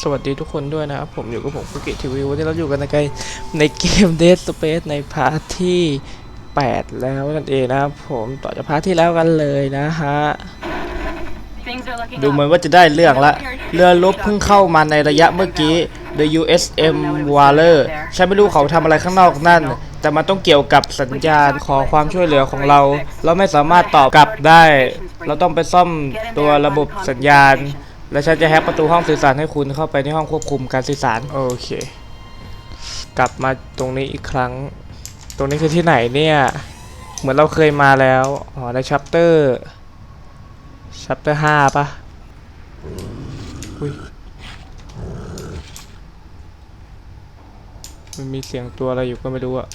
สวัสดีทุกคนด้วยนะครับผมอยู่กับผมฟุกิทีวีวันนี้เราอยู่กันในเกมในเกม Dead Space ในพาร์ทที่ 8 แล้วนั่นเองนะครับผมต่อจากพาร์ทที่แล้วกันเลยนะฮะ ดูเหมือนว่าจะได้เรื่องละ เรือรบเพิ่งเข้ามาในระยะเมื่อกี้ The USM Waller ฉันไม่รู้เขาทำอะไรข้างนอกนั่น แต่มันต้องเกี่ยวกับสัญญาณขอความช่วยเหลือของเรา เราไม่สามารถตอบกลับได้ เราต้องไปซ่อมตัวระบบสัญญาณ และฉันจะแฮกประตูห้องสื่อสารให้คุณเข้าไปในห้องควบคุมการสื่อสาร โอเค กลับมาตรงนี้อีกครั้ง ตรงนี้คือที่ไหนเนี่ย เหมือนเราเคยมาแล้ว อ๋อในชัปเตอร์ ชัปเตอร์ห้าปะอุ้ยมันมีเสียงตัวอะไรอยู่ก็ไม่รู้อะ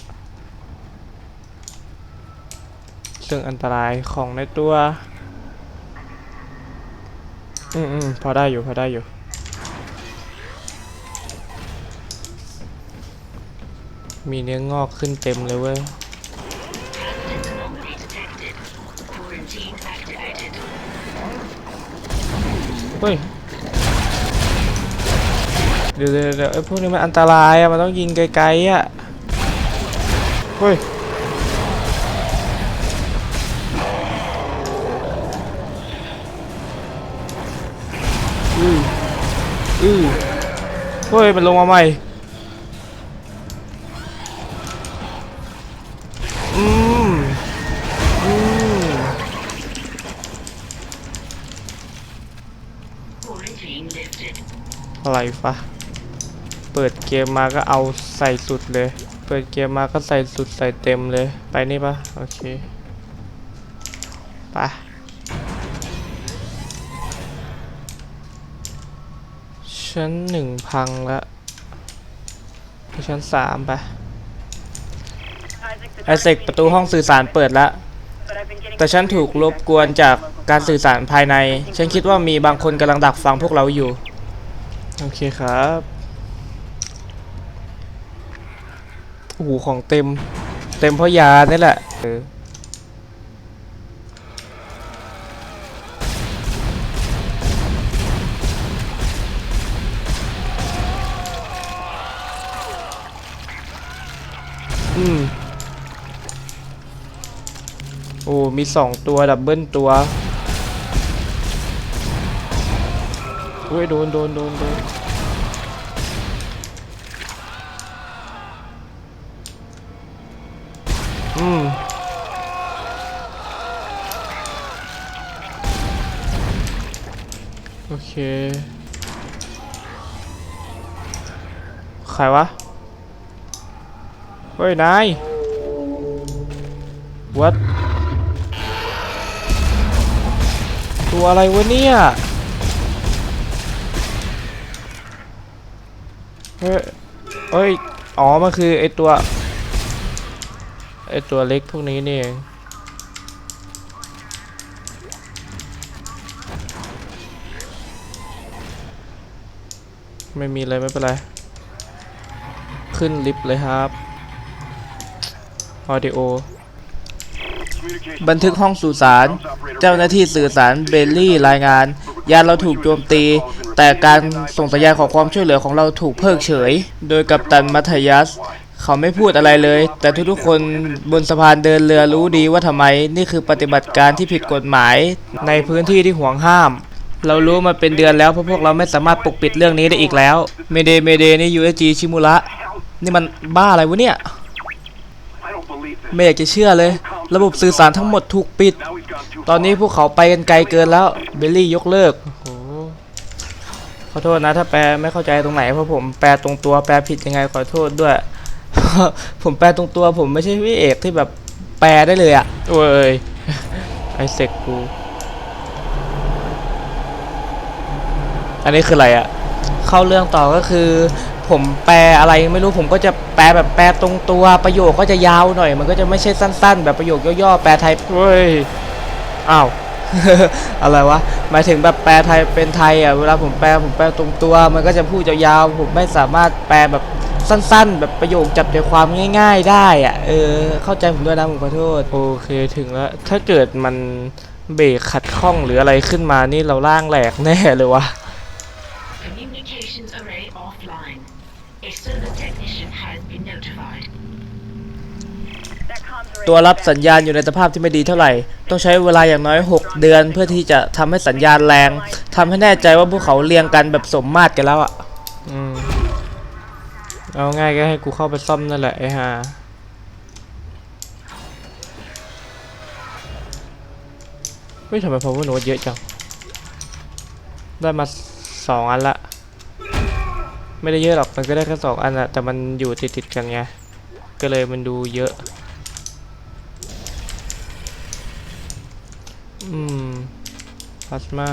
เรื่งอันตรายของในตัว อืมอืมพอได้อยู่พอได้อยู่มีเนื้องอกขึ้นเต็มเลยเว้ย เฮ้ย เดี๋ยวเดี๋ยวเดี๋ยวไอ้พวกนี้มันอันตรายอะมันต้องยิงไกลๆอะเฮ้ย เฮ้ย มันลงมาใหม่อืมอืมอะไรฟะเปิดเกมมาก็เอาใส่สุดเลย เปิดเกมมาก็ใส่สุดใส่เต็มเลย ไปนี่ปะโอเค ไป ชั้นหนึ่งพังละไปชั้นสามไปไอเซกประตูห้องสื่อสารเปิดแล้วแต่ฉันถูกรบกวนจากการสื่อสารภายใน ฉันคิดว่ามีบางคนกำลังดักฟังพวกเราอยู่ โอเคครับโอ้โหของเต็ม เต็มเพราะยานี่แหละ มีสองตัวดับเบิลตัวอุ้ยโดนโดนโดนโดนอืมโอเคใครวะ เฮ้ย นาย what ตัวอะไรวะเนี่ย เฮ้ยเอ้ย อ๋อ มันคือไอตัว ไอตัวเล็กพวกนี้นี่เองไม่มีเลยไม่เป็นไร ขึ้นลิฟต์เลยครับ ออดิโอ บันทึกห้องสื่อสาร เจ้าหน้าที่สื่อสารเบลลี่รายงาน ยานเราถูกโจมตี แต่การส่งสัญญาณขอความช่วยเหลือของเราถูกเพิกเฉย โดยกัปตันมัธยัส เขาไม่พูดอะไรเลย แต่ทุกๆคนบนสะพานเดินเรือรู้ดีว่าทำไม นี่คือปฏิบัติการที่ผิดกฎหมาย ในพื้นที่ที่ห่วงห้าม เรารู้มาเป็นเดือนแล้วเพราะพวกเราไม่สามารถปกปิดเรื่องนี้ได้อีกแล้ว เมเดเมเดนี่ USG ชิมุระ นี่มันบ้าอะไรวะเนี่ย ไม่อยากจะเชื่อเลย ระบบสื่อสารทั้งหมดถูกปิด ตอนนี้พวกเขาไปกันไกลเกินแล้ว เบลลี่ยกเลิกโอ้ขอโทษนะ ถ้าแปลไม่เข้าใจตรงไหนเพราะผมแปลตรงตัวแปลผิดยังไงขอโทษด้วย ผมแปลตรงตัวผมไม่ใช่พี่เอกที่แบบแปลได้เลยอะโอ้ยไอเสกกู อันนี้คืออะไรอะเข้าเรื่องต่อก็คือ ผมแปลอะไรไม่รู้ผมก็จะแปลแบบแปลตรงตัวประโยคก็จะยาวหน่อย มันก็จะไม่ใช่สั้น ๆ แบบประโยคย่อๆแปลไทยเฮ้ยอ้าวอะไรวะหมายถึงแบบแปลไทยเป็นไทยอะเวลาผมแปลผมแปลตรงตัว มันก็จะพูดยาวๆผมไม่สามารถแปลแบบสั้นๆ แบบประโยคจับใจความง่าย ๆ ได้อะเออเข้าใจผมด้วยนะผมขอโทษโอเคถึงแล้วถ้าเกิดมันเบรกขัดข้องหรืออะไรขึ้นมานี่เราล่างแหลกแน่เลยวะ ตัวรับสัญญาณอยู่ในสภาพที่ไม่ดีเท่าไหร่ ต้องใช้เวลาอย่างน้อย 6 เดือนเพื่อที่จะทำให้สัญญาณแรงทำให้แน่ใจว่าพวกเขาเรียงกันแบบสมมาตรกันแล้วอะอืมเอาง่ายก็ให้กูเข้าไปซ่อมนั่นแหละไอ้ห่าเฮ้ยทำไม power node เยอะจัง ได้มาสองอันละ ไม่ได้เยอะหรอก มันก็ได้แค่สองอันอะแต่มันอยู่ติดติดๆกันไง ก็เลยมันดูเยอะ อืมพลาสมา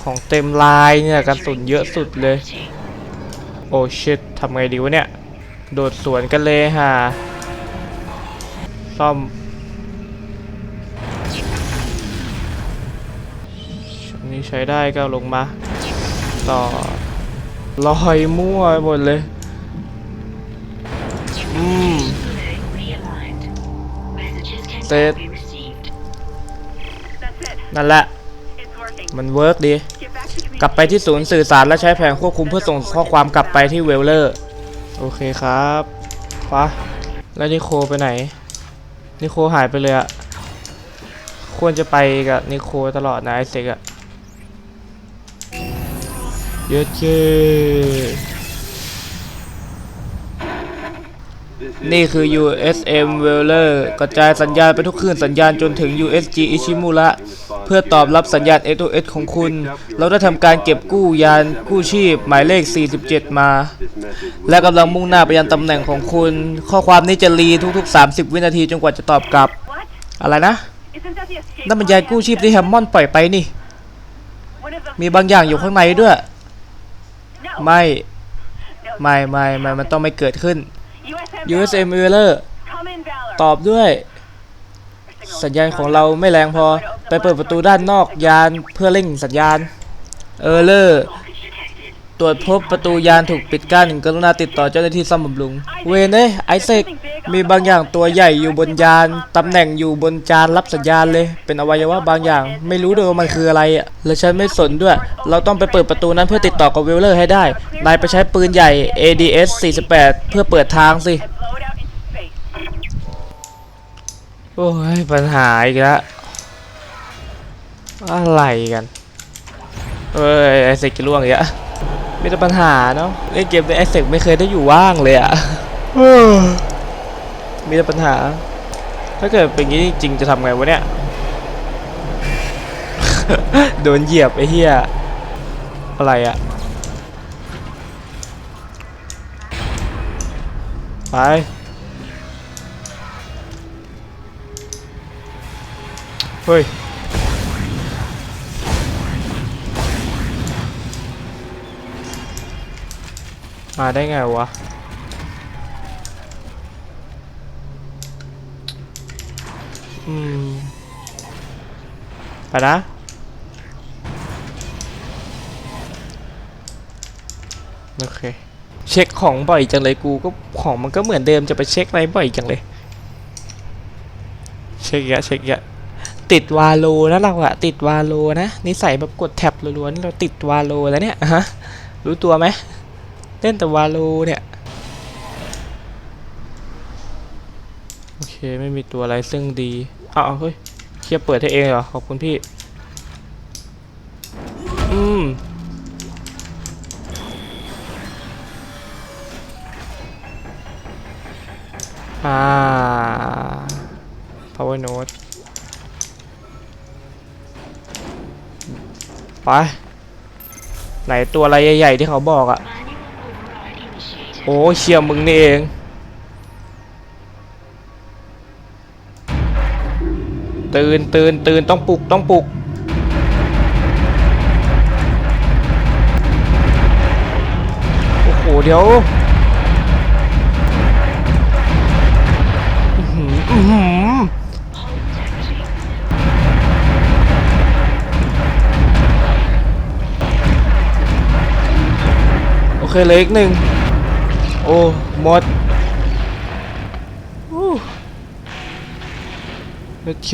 ของเต็มลายเนี่ยกระสุนเยอะสุดเลย โอ้ชิตทำไงดีวะเนี่ย โดดสวนกันเลยฮะซ่อมนนี้ใช้ได้ก็ลงมา ต่อลอยมั่วหมดเลย อืม Messages can Set. now be received. That's it. นั่นแหละ It's working. มันเวิร์กดี Get back to กลับไปที่ศูนย์สื่อสารและใช้แผงควบคุมเพื่อส่งข้อความกลับไปที่เวลเลอร์ โอเคครับปะแล้วนิโคไปไหน นิโคหายไปเลยอะควรจะไปกับนิโคตลอดนะไอเซกอะเยอะเจ นี่คือ USM w e l l e r กระจายสัญญาณไปทุกคลื่นสัญญาณจนถึง USG Ishimura เพื่อตอบรับสัญญาณ SOS ของคุณ เราได้ทำการเก็บกู้ยานกู้ชีพหมายเลข 47 มา และกำลังมุ่งหน้าไปยังตำแหน่งของคุณ ข้อความนี้จะรีทุกๆ 30 วินาทีจนกว่าจะตอบกลับ อะไรนะ นั่นมันยานกู้ชีพที่แฮมมอนด์ปล่อยไปนี่ มีบางอย่างอยู่ข้างในด้วย ไม่ ไม่ไม่ไม่มันต้องไม่เกิดขึ้น USM. USM w e l l e r Come in, Valor. ตอบด้วย สัญญาณของเราไม่แรงพอ ไปเปิดประตูด้านนอกยานเพื่อเร่งสัญญาณเออเลอร์ ตรวจพบประตูยานถูกปิดกั้นกรุณาติดต่อเจ้าหน้าที่ซ่อมบำรุง เวนเอ้ยไอเซกมีบางอย่างตัวใหญ่อยู่บนยาน ตำแหน่งอยู่บนจานรับสัญญาณเลย เป็นอวัยวะบางอย่าง ไม่รู้ด้วยว่ามันคืออะไรอะ และฉันไม่สนด้วย เราต้องไปเปิดประตูนั้นเพื่อติดต่อกับเวลเลอร์ให้ได้ นายไปใช้ปืนใหญ่ ADS 48 เพื่อเปิดทางสิ โอ้ยปัญหาอีกแล้วอะไรกัน เอ้ยไอเซกจะล่วงอีกแล้ว มีแต่ปัญหาเนาะเล่นเกมในไอเซกไม่เคยได้อยู่ว่างเลยอะเฮ้อมีแต่ปัญหา ถ้าเกิดเป็นอย่างนี้จริงๆจะทำไงวะเนี่ย โดนเหยียบไอ้เหี้ย อะไรอะไปเฮ้ย มาได้ไงวะ อืม ไปนะโอเค เช็คของบ่อยจังเลยกูก็ของมันก็เหมือนเดิมจะไปเช็คอะไรบ่อยจังเลย เช็คเยอะเช็คเยอะติดวาโลนะเราอะติดวาโลนะนิสัยแบบกดแท็บรัวๆนี่เราติดวาโลแล้วเนี่ยฮะรู้ตัวไหม เล่นแต่วาโลเนี่ย โอเค ไม่มีตัวอะไรซึ่งดีอ้าวเฮ้ยเคียเปิดให้เองเหรอ ขอบคุณพี่ อืมอ่า power node ไป ไหนตัวอะไรใหญ่ ๆ ที่เขาบอกอะ Manual override initiated. โอ้เชียมึงนี่เองตื่นตื่นตื่นต้องปลุกต้องปลุกโอ้โหเดี๋ยวอื้อหืออื้อหือโอเคเหลยอีกหนึ่ง โอ้หมดโอเค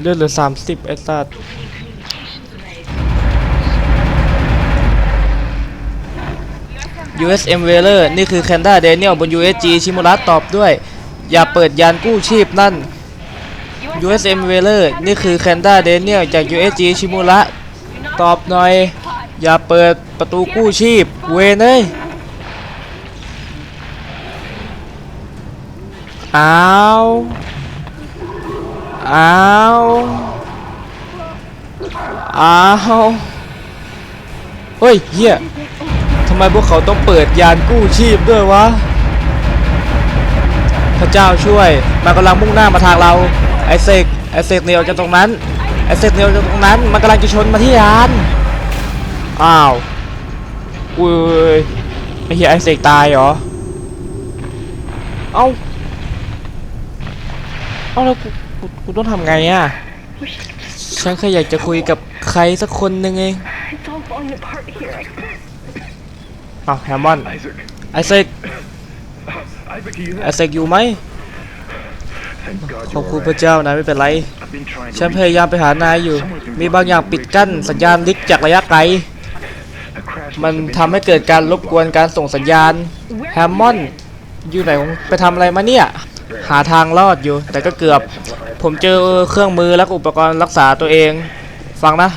เลือดเหลือสามสิบไอ้สัตว์ USM w e l e r นี่คือแคนด้าเดเนียลบน USG ชิมูระตอบด้วย อย่าเปิดยานกู้ชีพนั่น USM w e l e r นี่คือแคนด้าเดเนียลจาก USG ชิมูระตอบหน่อย อย่าเปิดประตูกู้ชีพ เวนเอ้ยอ้าวอ้าวอ้าวเฮ้ยเฮียทำไมพวกเขาต้องเปิดยานกู้ชีพด้วยวะ พระเจ้าช่วย มันกำลังมุ่งหน้ามาทางเรา ไอเซกไอเซกเหนียวจากตรงนั้น ไอเซกเหนียวจากตรงนั้น มันกำลังจะชนมาที่ยาน อ้าวอุ้ยไอเฮียไอเซกตายเหรอ เอ้า เอ้าแล้วกูกูกูต้องทำไงอะ ฉันแค่อยากจะคุยกับใครสักคนหนึ่งเอง It's all falling apart here. อ้าวแฮมมอน Isaac. ไอเซก Isaac, are you ไอ there? เซกอยู่ไหม Thank God ขอบ you're คุณ all พระ right. เจ้านะไม่เป็นไร I've been trying to ฉัน reach พยายามไปหานายอยู่ มีบางอย่างปิดกั้นสัญญาณลิกจากระยะไกล มันทำให้เกิดการรบกวนการส่งสัญญาณแฮมมอนด์อยู่ไหนไปทำอะไรมาเนี่ย หาทางรอดอยู่ แต่ก็เกือบ ผมเจอเครื่องมือและอุปกรณ์รักษาตัวเอง ฟังนะ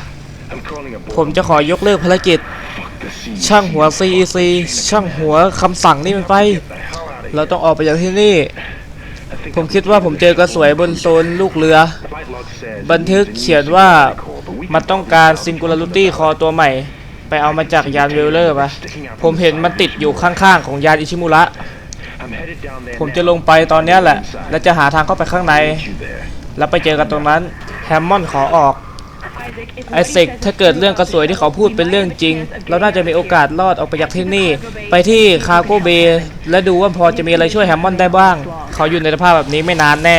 ผมจะขอยกเลิกภารกิจ ช่างหัว CEC ช่างหัวคำสั่งนี่มันไป เราต้องออกไปจากที่นี่ ผมคิดว่าผมเจอกระสวยบนโซนลูกเรือ บันทึกเขียนว่ามันต้องการซิงคูลารุตี้คอตัวใหม่ ไปเอามาจากยานเวลเลอร์ปะผมเห็นมันติดอยู่ข้างๆของยานอิชิมุระ I'm headed down there ผมจะ now. ลงไปตอนเนี้ยแหละ และจะหาทางเข้าไปข้างใน Meet you there. แล้วไปเจอกันตรงนั้น แฮมมอนด์ขอออก Isaac, if ไอเซกถ้าเกิดเรื่องกระสวยที่เขาพูดเป็นเรื่องจริง เราน่าจะมีโอกาสรอดออกไปจากที่นี่ ไปที่คาโกเบย์และดูว่าพอจะมีอะไรช่วยแฮมมอนด์ได้บ้าง เขาอยู่ในสภาพแบบนี้ไม่นานแน่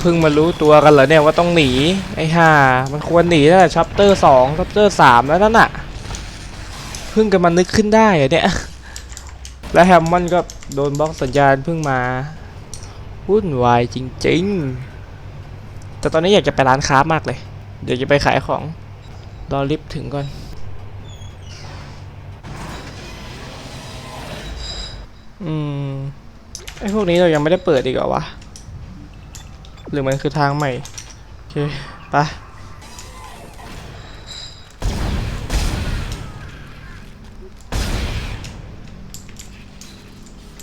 เพิ่งมารู้ตัวกันเหรอเนี่ยว่าต้องหนี ไอ้ห่ามันควรหนีตั้งแต่ชัปเตอร์สองชัปเตอร์สามแล้วนั่นน่ะเพิ่งกันมานึกขึ้นได้เหรอเนี่ย และแฮมมอนก็โดนบล็อกสัญญาณเพิ่งมาวุ่นวายจริงๆ แต่ตอนนี้อยากจะไปร้านค้ามากเลย เดี๋ยวจะไปขายของ รอลิฟต์ถึงก่อน อืม ไอพวกนี้เรายังไม่ได้เปิดอีกเหรอวะ หรือมันคือทางใหม่ โอเคไป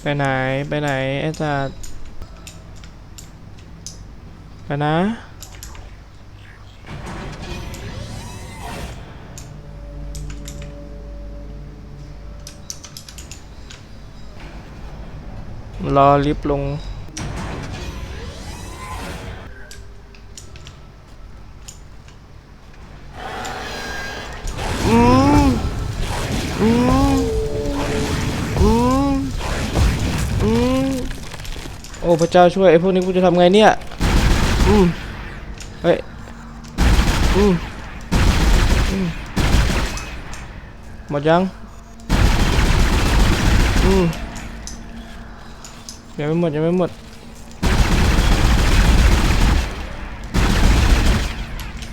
ไปไหน ไปไหน ไอ้จัดไปนะ รอลิฟต์ลง พระเจ้าช่วยไอ้พวกนี้กูจะทำไงเนี่ย อืมเฮ้ย อืมอืมหมดยัง อืมยังไม่หมดยังไม่หมด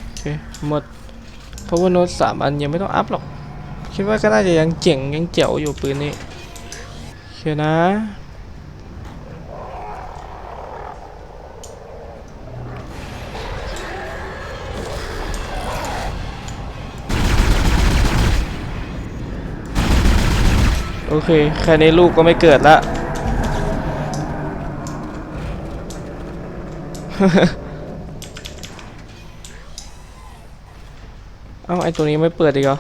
โอเคหมดเพราะว่าโน้ตสามอันยังไม่ต้องอัพหรอก คิดว่าก็น่าจะยังเจ๋งยังเจ๋วอยู่ปืนนี้โอเคนะ โอเค แค่นี้ลูกก็ไม่เกิดละเอ้าไอตัวนี้ไม่เปิดอีกเหรอ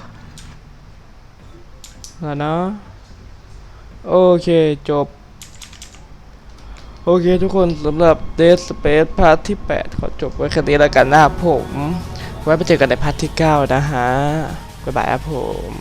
แล้วนะโอเค จบ โอเคทุกคนสำหรับ Dead Space พาร์ทที่ 8 ขอจบไว้แค่นี้แล้วกันนะครับผม ไว้ไปเจอกันในพาร์ทที่ 9 นะฮะ บ๊ายบายครับผม